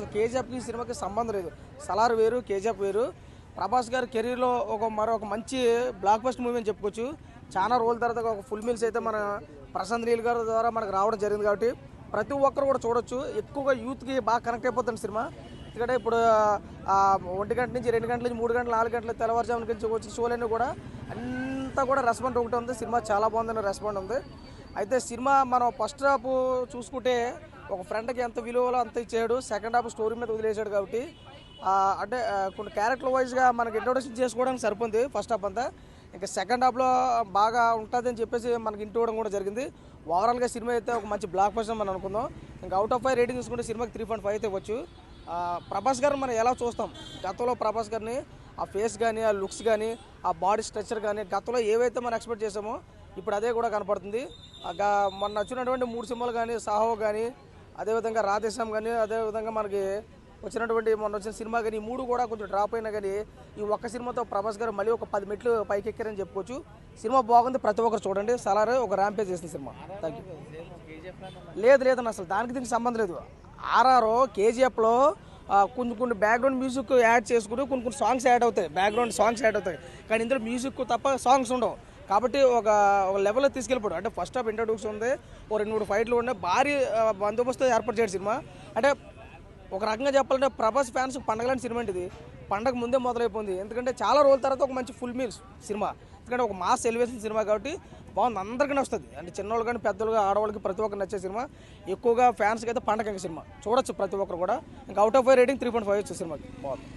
అసలు కేజీఎఫ్కి ఈ సినిమాకి సంబంధం లేదు. సలార్ వేరు కేజీఎఫ్ వేరు. ప్రభాస్ గారి కెరీర్లో ఒక మరో ఒక మంచి బ్లాక్ బస్ట్ మూవీ అని చెప్పుకోవచ్చు. చాలా రోజుల తర్వాత ఒక ఫుల్ మీల్స్ అయితే మన ప్రశాంత్ నీల్ గారి ద్వారా మనకు రావడం జరిగింది కాబట్టి ప్రతి ఒక్కరు కూడా చూడొచ్చు. ఎక్కువగా యూత్కి బాగా కనెక్ట్ అయిపోతుంది సినిమా. ఎందుకంటే ఇప్పుడు ఒంటి గంట నుంచి రెండు గంటల నుంచి మూడు గంటలు నాలుగు గంటల తెల్లవారుజామున నుంచి వచ్చే షోలన్నీ కూడా అంతా కూడా రెస్పాండ్ ఒకటి ఉంది. సినిమా చాలా బాగుందని రెస్పాండ్ ఉంది. అయితే సినిమా మనం ఫస్ట్ హాఫ్ చూసుకుంటే ఒక ఫ్రెండ్కి ఎంత విలువలో అంత ఇచ్చాడు. సెకండ్ హాఫ్ స్టోరీ మీద వదిలేశాడు కాబట్టి అంటే కొన్ని క్యారెక్టర్ వైజ్గా మనకి ఇంట్రొడక్షన్ చేసుకోవడానికి సరిపోయింది ఫస్ట్ హాఫ్ అంతా. ఇంకా సెకండ్ హాఫ్లో బాగా ఉంటుందని చెప్పేసి మనకి ఇంటివ్వడం కూడా జరిగింది. ఓవరాల్గా సినిమా అయితే ఒక మంచి బ్లాక్ బస్టర్ మనం అనుకుందాం. ఇంకా అవుట్ ఆఫ్ ఫైవ్ రేటింగ్ తీసుకుంటే సినిమాకి త్రీ పాయింట్ ఫైవ్ అయితే ఇవ్వచ్చు. ప్రభాస్ గారిని మనం ఎలా చూస్తాం? గతంలో ప్రభాస్ గారిని ఆ ఫేస్ కానీ ఆ లుక్స్ కానీ ఆ బాడీ స్ట్రక్చర్ కానీ గతంలో ఏవైతే మనం ఎక్స్పెక్ట్ చేసామో ఇప్పుడు అదే కూడా కనపడుతుంది. ఆ మొన్న వచ్చినటువంటి మూడు సినిమాలు కానీ సాహో కానీ అదేవిధంగా రాధేశ్యామ్ కానీ అదేవిధంగా మనకి వచ్చినటువంటి మొన్న వచ్చిన సినిమా కానీ ఈ మూడు కూడా కొంచెం డ్రాప్ అయినా కానీ ఈ ఒక్క సినిమాతో ప్రభాస్ గారు మళ్ళీ ఒక పది మెట్లు పైకెక్కారని చెప్పుకోవచ్చు. సినిమా బాగుంది ప్రతి ఒక్కరు చూడండి. సలార్ ఒక ర్యాంపేజ్ చేసిన సినిమా. థ్యాంక్ యూ లేదు లేదన్న అసలు దానికి దీనికి సంబంధం లేదు. ఆర్ఆర్ కేజీఎఫ్లో కొన్ని కొన్ని బ్యాక్గ్రౌండ్ మ్యూజిక్ యాడ్ చేసుకుని కొన్ని కొన్ని సాంగ్స్ యాడ్ అవుతాయి. బ్యాక్గ్రౌండ్ సాంగ్స్ యాడ్ అవుతాయి. కానీ ఇందులో మ్యూజిక్ తప్ప సాంగ్స్ ఉండవు. కాబట్టి ఒక ఒక లెవెల్లో తీసుకెళ్ళిపోడు. అంటే ఫస్ట్ హాఫ్ ఇంట్రొడ్యూక్షన్ ఉంది. ఓ రెండు మూడు ఫైట్లు ఉన్నాయి. భారీ బందోబస్తు ఏర్పాటు చేయడు సినిమా. అంటే ఒక రకంగా చెప్పాలంటే ప్రభాస్ ఫ్యాన్స్ పండగలాంటి సినిమా ఇది. పండగ ముందే మొదలైపోయింది. ఎందుకంటే చాలా రోజుల తర్వాత ఒక మంచి ఫుల్ మీల్స్ సినిమా. ఎందుకంటే ఒక మాస్ ఎలివేషన్ సినిమా కాబట్టి బాగుంది. అందరికీ వస్తుంది అంటే చిన్నవాళ్ళు కానీ పెద్దలు ఆడవాళ్ళకి ప్రతి ఒక్కరు నచ్చే సినిమా. ఎక్కువగా ఫ్యాన్స్కి అయితే పండగ సినిమా. చూడొచ్చు ప్రతి ఒక్కరు కూడా. ఇంకా out of five rating three point five వచ్చే సినిమాకి. బాగుంది.